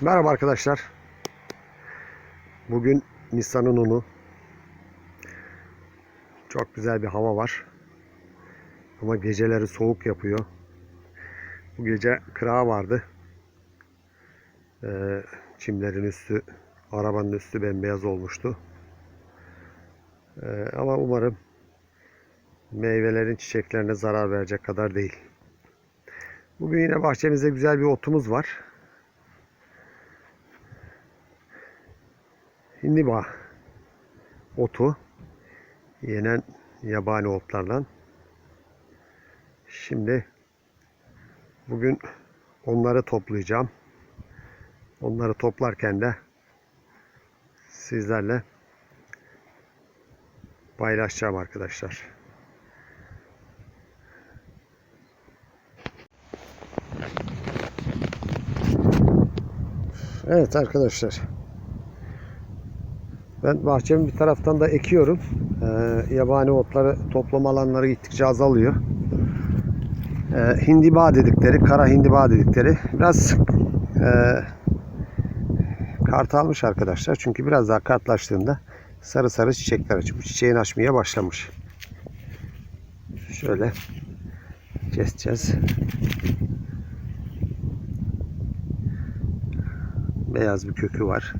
Merhaba arkadaşlar. Bugün Nisan'ın onu. Çok güzel bir hava var. Ama geceleri soğuk yapıyor. Bu gece kırağı vardı. Ee, çimlerin üstü, arabanın üstü bembeyaz olmuştu. Ee, ama umarım meyvelerin çiçeklerine zarar verecek kadar değil. Bugün yine bahçemizde güzel bir otumuz var. Hindiba otu yenen yabani otlardan. Şimdi bugün onları toplayacağım. Onları toplarken de sizlerle paylaşacağım arkadaşlar. Evet arkadaşlar. Ben bahçemin bir taraftan da ekiyorum. Ee, yabani otları toplama alanları gittikçe azalıyor. Ee, hindiba dedikleri, kara hindiba dedikleri biraz e, kart almış arkadaşlar. Çünkü biraz daha kartlaştığında sarı sarı çiçekler açıp çiçeğin açmaya başlamış. Şöyle keseceğiz. Beyaz bir kökü var.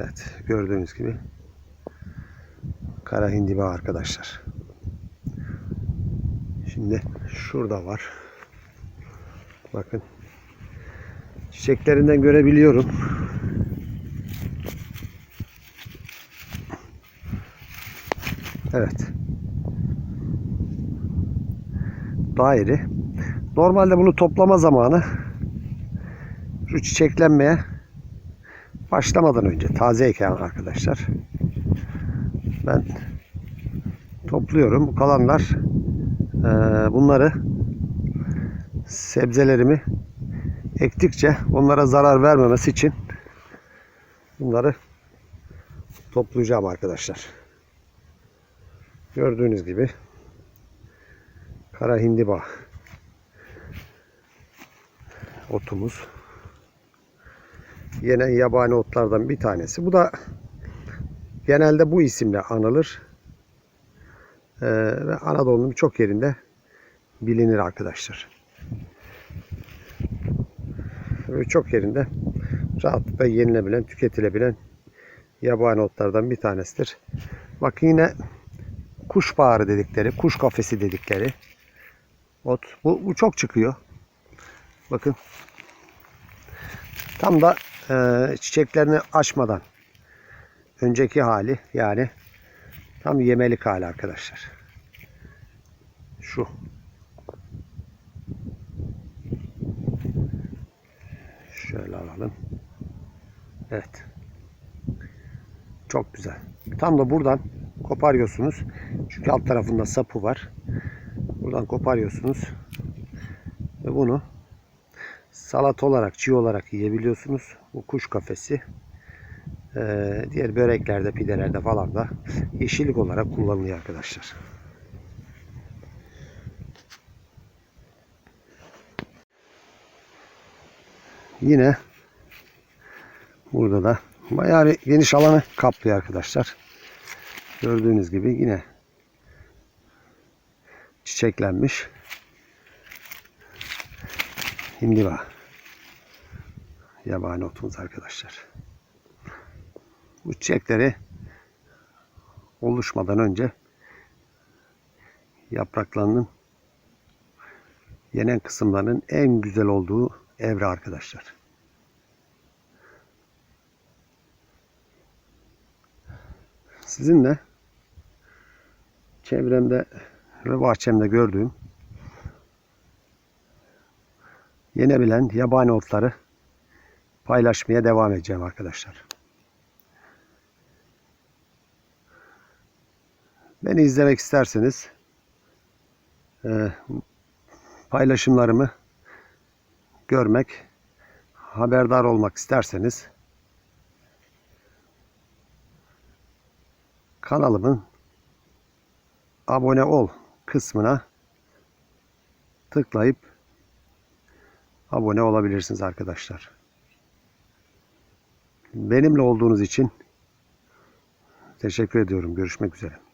Evet gördüğünüz gibi kara hindiba arkadaşlar. Şimdi şurada var. Bakın. Çiçeklerinden görebiliyorum. Evet. Daire. Normalde bunu toplama zamanı şu çiçeklenmeye başlamadan önce tazeyken arkadaşlar ben topluyorum. Bu kalanlar eee, bunları sebzelerimi ektikçe onlara zarar vermemesi için bunları toplayacağım arkadaşlar. Gördüğünüz gibi kara hindiba otumuz yenen yabani otlardan bir tanesi. Bu da genelde bu isimle anılır. Ee, ve Anadolu'nun birçok yerinde bilinir arkadaşlar. Birçok yerinde rahatlıkla yenilebilen, tüketilebilen yabani otlardan bir tanesidir. Bakın yine kuş bağrı dedikleri, kuş kafesi dedikleri ot. Bu, bu çok çıkıyor. Bakın. Tam da e, çiçeklerini açmadan önceki hali yani tam yemelik hali arkadaşlar. Şu. Şöyle alalım. Evet. Çok güzel. Tam da buradan koparıyorsunuz. Çünkü alt tarafında sapı var. Buradan koparıyorsunuz. Ve bunu salat olarak, çiğ olarak yiyebiliyorsunuz. Bu kuş kafesi. Ee, diğer böreklerde, pidelerde falan da yeşillik olarak kullanılıyor arkadaşlar. Yine burada da bayağı geniş alanı kaplıyor arkadaşlar. Gördüğünüz gibi yine çiçeklenmiş hindiba yabani otumuz arkadaşlar. Bu çiçekleri oluşmadan önce yapraklarının yenen kısımlarının en güzel olduğu evre arkadaşlar. Sizinle çevremde ve bahçemde gördüğüm yenebilen yabani otları paylaşmaya devam edeceğim arkadaşlar. Beni izlemek isterseniz e, paylaşımlarımı görmek, haberdar olmak isterseniz kanalımın abone ol kısmına tıklayıp abone olabilirsiniz arkadaşlar. Benimle olduğunuz için teşekkür ediyorum. Görüşmek üzere.